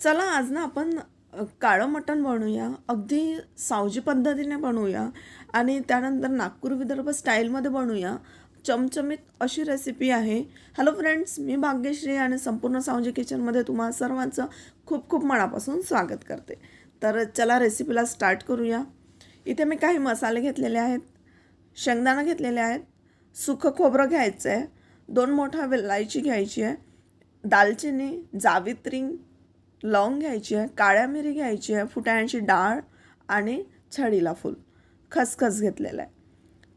चला आज ना आपण काळं मटण बनवूया अगदी सावजी पद्धतीने बनवूया आणि त्यानंतर नागपूर विदर्भ स्टाईलमध्ये बनवूया. चमचमीत अशी रेसिपी आहे. हॅलो फ्रेंड्स मी भाग्यश्री आणि संपूर्ण सावजी किचनमध्ये तुम्हा सर्वांचं खूप खूप मनापासून स्वागत करते. तर चला रेसिपीला स्टार्ट करूया. इथे मी काही मसाले घेतलेले आहेत शेंगदाणा घेतलेले आहेत सुखं खोबरं घ्यायचं आहे दोन मोठा वेलायची घ्यायची आहे दालचिनी जावित्री लवंग घ्यायची आहे काळ्या मिरी घ्यायची आहे फुटाण्याची डाळ आणि छडीला फूल. खसखस घेतलेला आहे.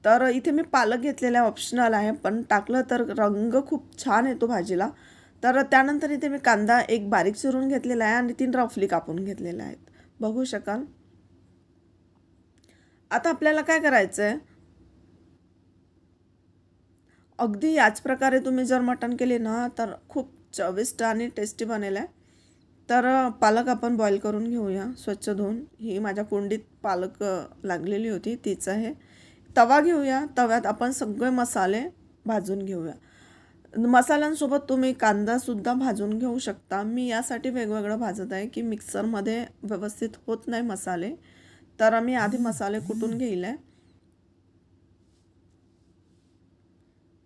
तर इथे मी पालक घेतलेला आहे ऑप्शनल आहे पण टाकलं तर रंग खूप छान येतो भाजीला. तर त्यानंतर इथे मी कांदा एक बारीक चिरून घेतलेला आहे आणि तीन रफली कापून घेतलेल्या आहेत. बघू शकाल? आता आपल्याला काय करायचं आहे अगदी याच प्रकारे तुम्ही जर मटण केले ना तर खूप चविष्ट आणि टेस्टी बनेल आहे. तर पालक आपण बॉईल करून घेऊया. स्वच्छ धुवून. ही माझ्या कुंडीत पालक लागलेली होती. तीच आहे. तवा घेऊया. तव्यात आपण सगळे मसाले भाजून घेऊया. मसाल्यांसोबत तुम्ही कांदासुद्धा भाजून घेऊ शकता. मी यासाठी वेगवेगळं भाजत आहे की मिक्सरमध्ये व्यवस्थित होत नाही मसाले. तर मी आधी मसाले कुटून घेईल. आहे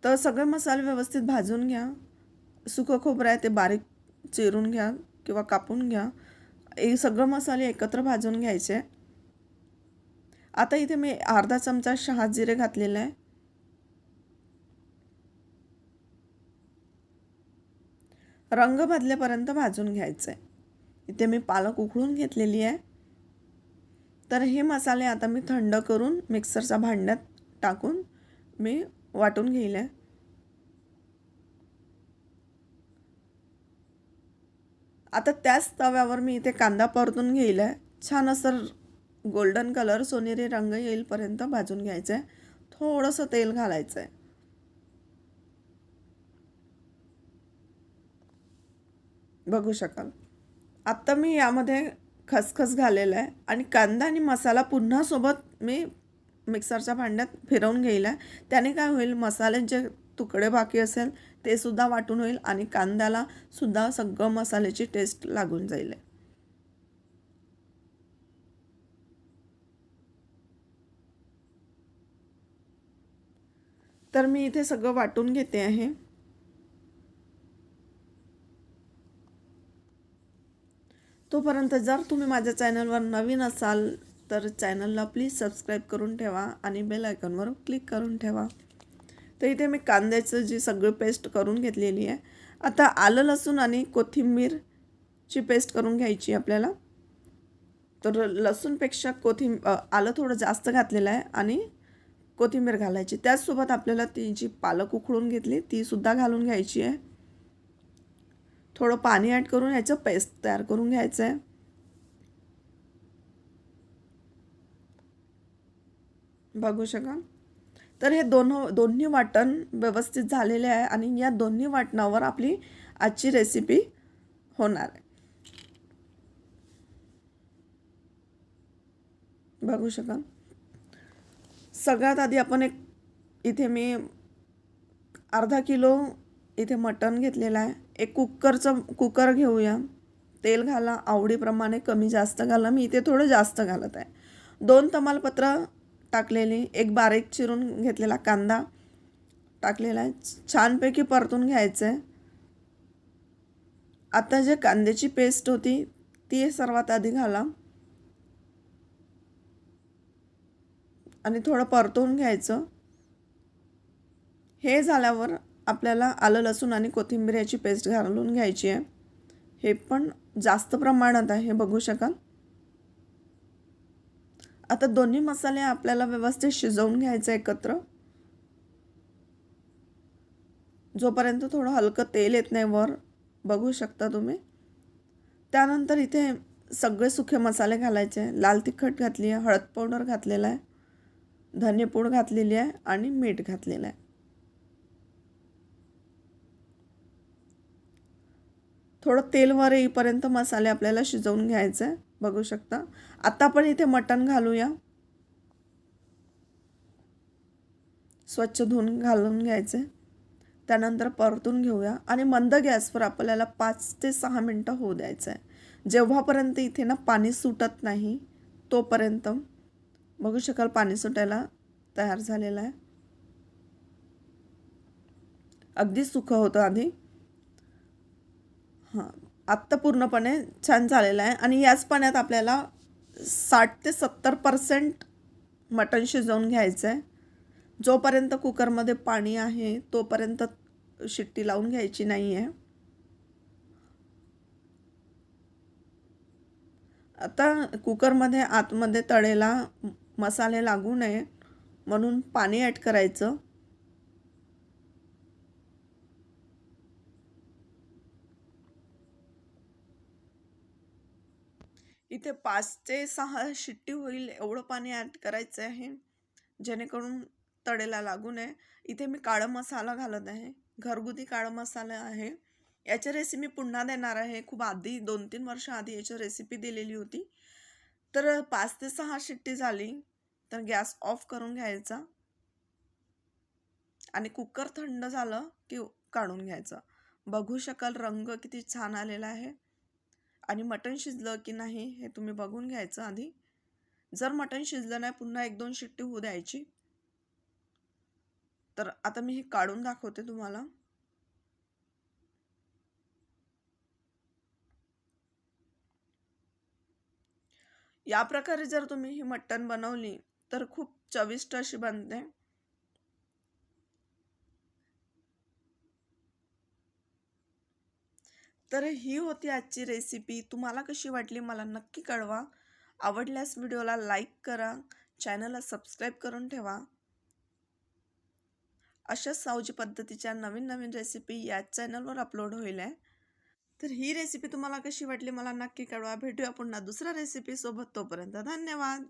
तर सगळे मसाले व्यवस्थित भाजून घ्या. सुकं खोबरं आहे ते बारीक चिरून घ्या. किंवा कापून घ्या. हे सगळं मसाले एकत्र भाजून घ्यायचे. आता इथे मी अर्धा चमचा शहा जिरे घातलेलं आहे. रंग बदलेपर्यंत भाजून घ्यायचं. आहे इथे मी पालक उकळून घेतलेली आहे. तर हे मसाले आता मी थंड करून मिक्सरच्या भांड्यात टाकून मी वाटून घेईल. आहे आता त्याच तव्यावर मी इथे कांदा परतून घेईल आहे छान असं गोल्डन कलर सोनेरी रंग येईलपर्यंत भाजून घ्यायचं आहे थोडंसं तेल घालायचं आहे बघू शकाल. आत्ता मी यामध्ये खसखस घालेलं आहे आणि कांदा आणि मसाला पुन्हा सोबत मी मिक्सरच्या भांड्यात फिरवून घेईल आहे त्याने काय होईल मसाल्यांचे तुकडे बाकी असेल ते सुद्धा वाटून होईल आणि कांद्याला सुद्धा सगळं मसाल्याची टेस्ट लागून जाईल. तर मी इथे सगळं वाटून घेते आहे. तोपर्यंत जर तुम्ही माझ्या चॅनलवर नवीन असाल तर चॅनलला प्लीज सबस्क्राईब करून ठेवा आणि बेल आयकॉनवर क्लिक करून ठेवा. तर इथे मी कांद्याचं जी सगळी पेस्ट करून घेतलेली आहे. आता आलं लसूण आणि कोथिंबीरची पेस्ट करून घ्यायची आपल्याला. तर लसूणपेक्षा कोथिंब आलं थोडं जास्त घातलेलं आहे आणि कोथिंबीर घालायची. त्याचसोबत आपल्याला ती जी पालक उकळून घेतली तीसुद्धा घालून घ्यायची आहे. थोडं पाणी ॲड करून याचं पेस्ट तयार करून घ्यायचं आहे. बघू शकाल? तर हे दोन दोन्ही वाटण व्यवस्थित झालेले आहे आणि या दोन्ही वाटणावर आपली आजची रेसिपी होणार आहे. बघू शकाल. सगळ्यात आधी आपण एक इथे मी अर्धा किलो इथे मटण घेतलेलं आहे. एक कुकरचं कुकर घेऊया. तेल घाला. आवडीप्रमाणे कमी जास्त घाला. मी इथे थोडं जास्त घालत आहे. दोन तमालपत्र टाकलेली एक बारीक चिरून घेतलेला कांदा टाकलेला आहे. छानपैकी परतून घ्यायचं आहे आता जे कांद्याची पेस्ट होती ती सर्वात आधी घाला. आणि थोडं परतवून घ्यायचं. हे झाल्यावर आपल्याला आलं लसूण आणि कोथिंबीर याची पेस्ट घालून घ्यायची आहे. हे पण जास्त प्रमाणात आहे हे बघू शकाल. आता दोन्ही मसाले आपल्याला व्यवस्थित शिजवून घ्यायचे एकत्र. जोपर्यंत थोडं हलकं तेल येत नाही वर बघू शकता तुम्ही. त्यानंतर इथे सगळे सुखे मसाले घालायचे. लाल तिखट घातली आहे हळद पावडर घातलेला आहे धनेपूड घातलेली आहे आणि मीठ घातलेलं आहे. थोडं तेल वर येईपर्यंत मसाले आपल्याला शिजवून घ्यायचे. आहे बघू शकता. आता आपण इथे मटण घालूया. स्वच्छ धुवून घालून घ्यायचे. त्यानंतर परतून घेऊया. आणि मंद गॅसवर आपल्याला पाच ते सहा मिनटं होऊ द्यायचं आहे जेव्हापर्यंत इथे ना पाणी सुटत नाही तोपर्यंत. बघू शकाल पाणी सुटायला तयार झालेलं आहे. अगदी सुखं होतं आधी. हां आत्ता पूर्णपणे छान झालेलं आहे. आणि याच पाण्यात आपल्याला साठ ते सत्तर पर्सेंट मटण शिजवून घ्यायचं आहे जोपर्यंत कुकरमध्ये पाणी आहे तोपर्यंत शिट्टी लावून घ्यायची नाही आहे आता कुकरमध्ये आतमध्ये तळेला मसाले लागू नये म्हणून पाणी ॲड करायचं. इथे पाच ते सहा शिट्टी होईल एवढं पाणी ॲड करायचं आहे. जेणेकरून तळेला लागू नये. इथे मी काळं मसाला घालत आहे. घरगुती काळं मसाला आहे. याची रेसिपी पुन्हा देणार आहे. खूप आधी दोन तीन वर्ष आधी याची रेसिपी दिलेली होती. तर पाच ते सहा शिट्टी झाली. तर गॅस ऑफ करून घ्यायचा. आणि कुकर थंड झालं की काढून घ्यायचं. बघू शकाल रंग किती छान आलेला आहे. आणि मटण शिजलं की नाही हे तुम्ही बघून घ्यायचं आधी. जर मटण शिजलं नाही पुन्हा एक दोन शिट्टी होऊ द्यायची. तर आता मी हे काढून दाखवते तुम्हाला. या प्रकारे जर तुम्ही ही मटण बनवली तर खूप चविष्ट अशी बनते. तर ही होती आजची रेसिपी तुम्हाला कशी वाटली मला नक्की कळवा. आवडल्यास व्हिडिओला लाईक करा. चॅनलला सबस्क्राईब करून ठेवा. अशाच सावजी पद्धतीच्या नवीन नवीन रेसिपी याच चॅनलवर अपलोड होईल आहे तर ही रेसिपी तुम्हाला कशी वाटली मला नक्की कळवा. भेटूया पुन्हा दुसऱ्या रेसिपीसोबत तोपर्यंत धन्यवाद.